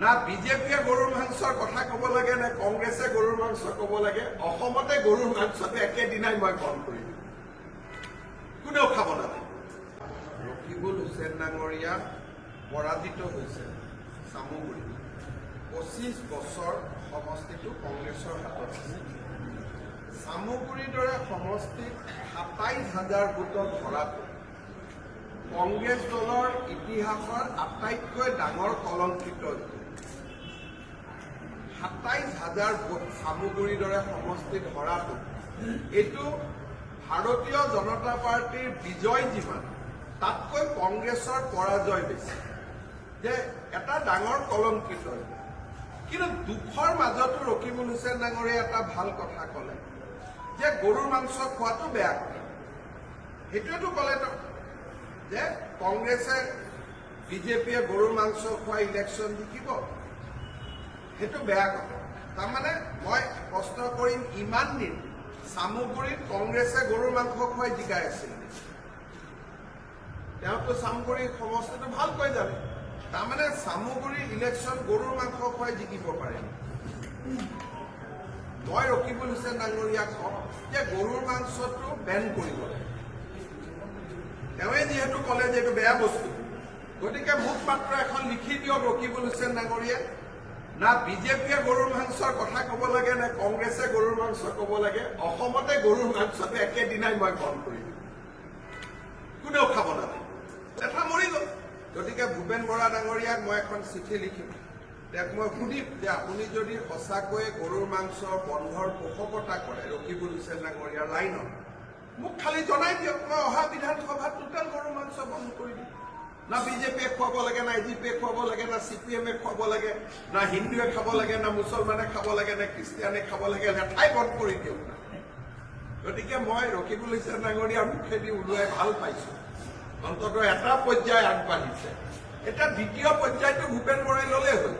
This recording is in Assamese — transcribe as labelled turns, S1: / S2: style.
S1: না বিজেপিয়ে গৰুৰ মাংসৰ কথা ক'ব লাগে নে কংগ্ৰেছে গৰুৰ মাংস ক'ব লাগে অসমতে গৰুৰ মাংসটো একেদিনাই মই বন্ধ দিম। কোনেও খাব নালাগে। ৰকিবুল হুছেইন ডাঙৰীয়া পৰাজিত হৈছে চামুগুৰিত পঁচিছ বছৰ সমষ্টিটো কংগ্ৰেছৰ হাতত আছে। চামুগুৰিৰ দৰে সমষ্টিত সাতাইছ হাজাৰ ভোটত ধৰাটো কংগ্ৰেছ দলৰ ইতিহাসৰ আটাইতকৈ ডাঙৰ কলংকিত এইটো। সাতাইছ হাজাৰ ভোট চামুগুৰিৰ দৰে সমষ্টিত হৰাটো এইটো ভাৰতীয় জনতা পাৰ্টীৰ বিজয় যিমান তাতকৈ কংগ্ৰেছৰ পৰাজয় বেছি। যে এটা ডাঙৰ কলংকিত। কিন্তু দুখৰ মাজতো ৰকিবুল হুছেইন ডাঙৰীয়াই এটা ভাল কথা ক'লে যে গৰুৰ মাংস খোৱাটো বেয়া কথা। সেইটোৱেতো ক'লে যে কংগ্ৰেছে বিজেপিয়ে গৰুৰ মাংস খুৱাই ইলেকশ্যন জিকিব। সেইটো বেয়া কথা। তাৰমানে মই প্ৰশ্ন কৰিম ইমান দিন চামুগুৰিত কংগ্ৰেছে গৰুৰ মাংস খুৱাই জিকাই আছিল। তেওঁতো চামগুৰি সমষ্টিটো ভালকৈ জানে। তাৰমানে চামুগুৰি ইলেকশ্যন গৰুৰ মাংস খুৱাই জিকিব পাৰে। মই ৰকিবুল হুছেইন ডাঙৰীয়াক কওঁ যে গৰুৰ মাংসটো বেন কৰিব লাগে। তেওঁৱে যিহেতু ক'লে যে এইটো বেয়া বস্তু। গতিকে মোক মাত্ৰ এখন লিখি দিয়ক ৰকিবুল হুছেইন ডাঙৰীয়াই। না বিজেপিয়ে গৰুৰ মাংসৰ কথা ক'ব লাগে নে কংগ্ৰেছে গৰুৰ মাংস ক'ব লাগে অসমতে গৰুৰ মাংসটো একেদিনাই মই বন্ধ কৰি দিম। কোনেও খাব নালাগে। লেঠা মৰি গ'ল। গতিকে ভূপেন বৰা ডাঙৰীয়াক মই এখন চিঠি লিখিম। তেওঁক মই সুধিম যে আপুনি যদি সঁচাকৈয়ে গৰুৰ মাংস বন্ধৰ পোষকতা কৰে ৰকিবুল হুছেইন ডাঙৰীয়াৰ লাইনত মোক খালি জনাই দিয়ক। মই অহা বিধানসভাত টোটেল গৰুৰ মাংস বন্ধ কৰি দিম। না বিজেপিয়ে খুৱাব লাগে না এজিপিয়ে খুৱাব লাগে না চি পি এমে খুৱাব লাগে না হিন্দুৱে খাব লাগে না মুছলমানে খাব লাগে নে খ্ৰীষ্টিয়ানে খাব লাগে লেঠাই বন্ধ কৰি না। গতিকে মই ৰকিবুল হুছেইন ডাঙৰীয়াৰ মুখেদি ওলোৱাই ভাল পাইছো। অন্ততঃ এটা পৰ্যায় আগবাঢ়িছে। এতিয়া দ্বিতীয় পৰ্যায়টো ভূপেন বৰাই ল'লেই হ'ল।